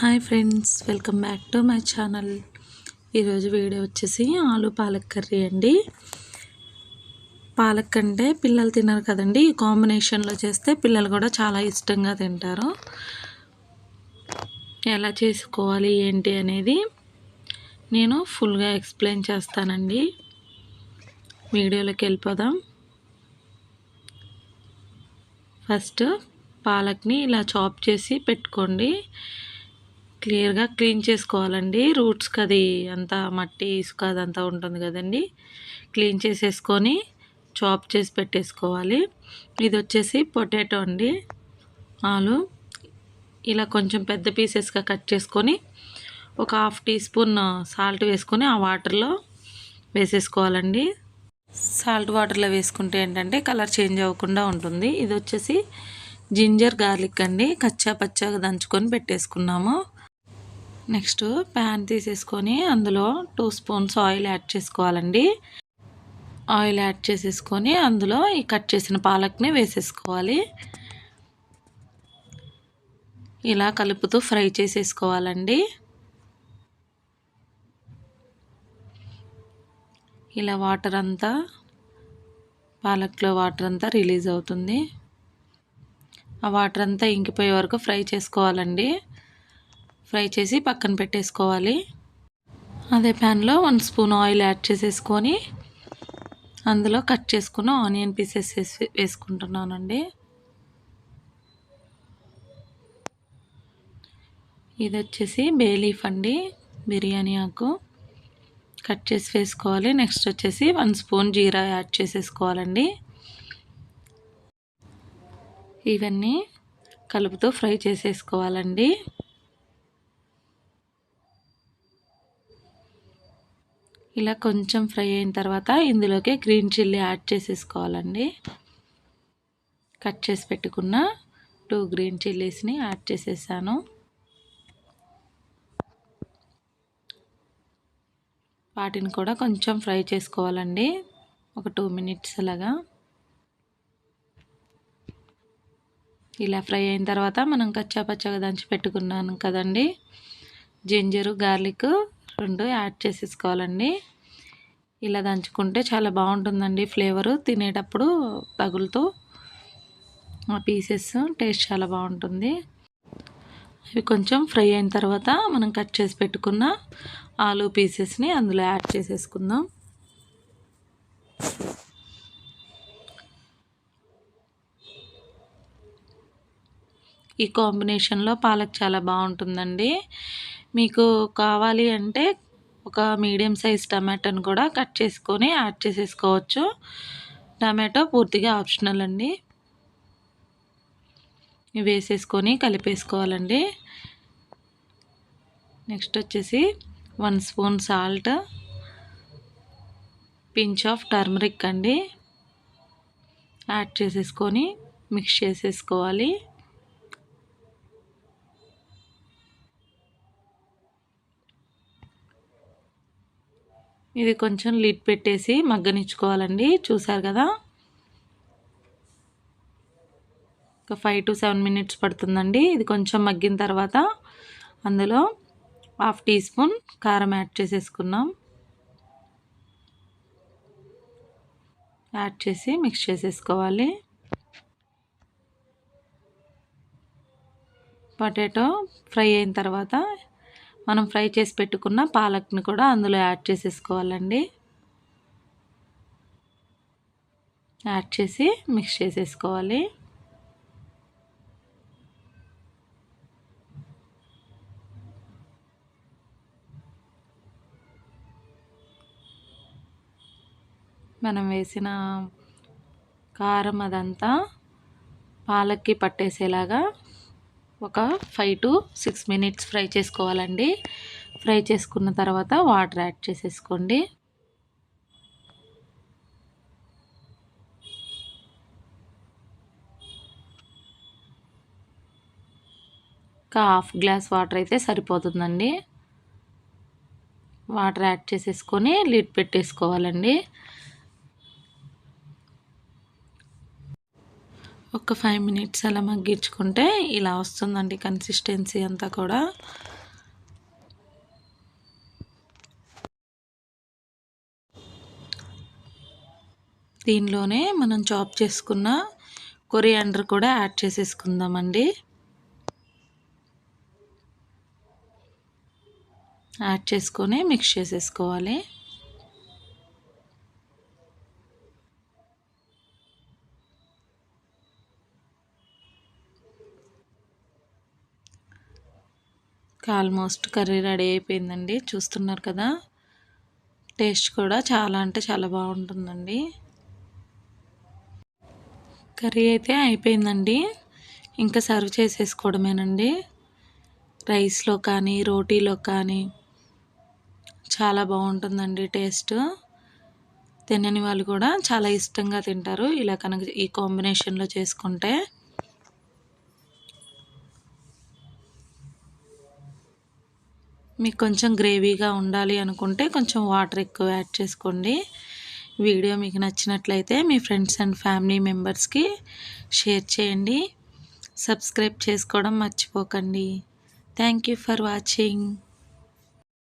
Hi friends welcome back to my channel. ఈరోజు video వచ్చేసి aloo palak curry అండి. పాలక్ అంటే పిల్లలు తినరు కదండి ఈ కాంబినేషన్లో చేస్తే పిల్లలు కూడా చాలా ఇష్టంగా తింటారు. ఎలా చేసుకోవాలి ఏంటి అనేది నేను ఫుల్గా ఎక్స్ప్లెయిన్ చేస్తానండి. వీడియోలోకి వెళ్ళిపోదాం. ఫస్ట్ పాలక్ని ఇలా చాప్ చేసి పెట్టుకోండి. క్లియర్గా క్లీన్ చేసుకోవాలండి. రూట్స్కి అది అంతా మట్టి ఇసుక అదంతా ఉంటుంది కదండి. క్లీన్ చేసేసుకొని చాప్ చేసి పెట్టేసుకోవాలి. ఇది వచ్చేసి పొటాటో అండి. ఆలు. ఇలా కొంచెం పెద్ద పీసెస్గా కట్ చేసుకొని ఒక హాఫ్ టీ స్పూన్ సాల్ట్ వేసుకొని ఆ వాటర్లో వేసేసుకోవాలండి. సాల్ట్ వాటర్లో వేసుకుంటే ఏంటంటే కలర్ చేంజ్ అవ్వకుండా ఉంటుంది. ఇది వచ్చేసి జింజర్ గార్లిక్ అండి. కచ్చా పచ్చాగా దంచుకొని పెట్టేసుకున్నాము. నెక్స్ట్ ప్యాన్ తీసేసుకొని అందులో టూ స్పూన్స్ ఆయిల్ యాడ్ చేసుకోవాలండి. ఆయిల్ యాడ్ చేసేసుకొని అందులో ఈ కట్ చేసిన పాలక్ని వేసేసుకోవాలి. ఇలా కలుపుతూ ఫ్రై చేసేసుకోవాలండి. ఇలా వాటర్ అంతా పాలక్లో వాటర్ అంతా రిలీజ్ అవుతుంది. ఆ వాటర్ అంతా ఇంకిపోయే వరకు ఫ్రై చేసుకోవాలండి. ఫ్రై చేసి పక్కన పెట్టేసుకోవాలి. అదే ప్యాన్లో వన్ స్పూన్ ఆయిల్ యాడ్ చేసేసుకొని అందులో కట్ చేసుకున్న ఆనియన్ పీసెస్ వేసి వేసుకుంటున్నానండి. ఇది వచ్చేసి బేలీఫ్ అండి బిర్యానీ ఆకు. కట్ చేసి వేసుకోవాలి. నెక్స్ట్ వచ్చేసి వన్ స్పూన్ జీరా యాడ్ చేసేసుకోవాలండి. ఇవన్నీ కలుపుతో ఫ్రై చేసేసుకోవాలండి. ఇలా కొంచెం ఫ్రై అయిన తర్వాత ఇందులోకి గ్రీన్ చిల్లీ యాడ్ చేసేసుకోవాలండి. కట్ చేసి పెట్టుకున్న టూ గ్రీన్ చిల్లీస్ని యాడ్ చేసేసాను. వాటిని కూడా కొంచెం ఫ్రై చేసుకోవాలండి. ఒక టూ మినిట్స్ అలాగా. ఇలా ఫ్రై అయిన తర్వాత మనం కచ్చాపచ్చగా దంచి పెట్టుకున్నాను కదండి. జింజరు గార్లిక్ రెండు యాడ్ చేసేసుకోవాలండి. ఇలా దంచుకుంటే చాలా బాగుంటుందండి ఫ్లేవరు. తినేటప్పుడు తగులుతూ ఆ పీసెస్ టేస్ట్ చాలా బాగుంటుంది. అవి కొంచెం ఫ్రై అయిన తర్వాత మనం కట్ చేసి పెట్టుకున్న ఆలు పీసెస్ని అందులో యాడ్ చేసేసుకుందాం. ఈ కాంబినేషన్లో పాలక్ చాలా బాగుంటుందండి. మీకు కావాలి అంటే ఒక మీడియం సైజ్ టమాటాను కూడా కట్ చేసుకొని యాడ్ చేసేసుకోవచ్చు. టమాటో పూర్తిగా ఆప్షనల్ అండి. వేసేసుకొని కలిపేసుకోవాలండి. నెక్స్ట్ వచ్చేసి one spoon salt pinch of turmeric అండి. యాడ్ చేసేసుకొని మిక్స్ చేసేసుకోవాలి. ఇది కొంచెం లిడ్ పెట్టేసి మగ్గనిచ్చుకోవాలండి. చూసారు కదా? ఒక ఫైవ్ టు సెవెన్ మినిట్స్ పడుతుందండి. ఇది కొంచెం మగ్గిన తర్వాత అందులో హాఫ్ టీ స్పూన్ కారం యాడ్ చేసేసుకున్నాం యాడ్ చేసి మిక్స్ చేసేసుకోవాలి. పొటాటో ఫ్రై అయిన తర్వాత మనం ఫ్రై చేసి పెట్టుకున్న పాలక్ని కూడా అందులో యాడ్ చేసేసుకోవాలండి. యాడ్ చేసి మిక్స్ చేసేసుకోవాలి. మనం వేసిన కారం అదంతా పాలక్కి పట్టేసేలాగా ఒక five to six minutes fry చేసుకోవాలండి. ఫ్రై చేసుకున్న తర్వాత వాటర్ యాడ్ చేసేసుకోండి. ఒక హాఫ్ గ్లాస్ వాటర్ అయితే సరిపోతుందండి. వాటర్ యాడ్ చేసేసుకొని లిడ్ పెట్టేసుకోవాలండి. ఒక ఫైవ్ మినిట్స్ అలా మగ్గించుకుంటే ఇలా వస్తుందండి కన్సిస్టెన్సీ అంతా కూడా. దీనిలోనే మనం చాప్ చేసుకున్న కొరియాండర్ కూడా యాడ్ చేసేసుకుందామండి. యాడ్ చేసుకొని మిక్స్ చేసేసుకోవాలి. ఆల్మోస్ట్ కర్రీ రెడీ అయిపోయిందండి. చూస్తున్నారు కదా? టేస్ట్ కూడా చాలా అంటే చాలా బాగుంటుందండి. కర్రీ అయితే అయిపోయిందండి. ఇంకా సర్వ్ చేసేసుకోవడమేనండి. రైస్లో కానీ రోటీలో కానీ చాలా బాగుంటుందండి టేస్ట్. తినని వాళ్ళు కూడా చాలా ఇష్టంగా తింటారు. ఇలా కనుక ఈ కాంబినేషన్లో చేసుకుంటే మీకు కొంచెం గ్రేవీగా ఉండాలి అనుకుంటే కొంచెం వాటర్ ఎక్కువ యాడ్ చేసుకోండి. వీడియో మీకు నచ్చినట్లయితే మీ ఫ్రెండ్స్ అండ్ ఫ్యామిలీ మెంబర్స్కి షేర్ చేయండి. సబ్స్క్రైబ్ చేసుకోవడం మర్చిపోకండి. Thank you for watching.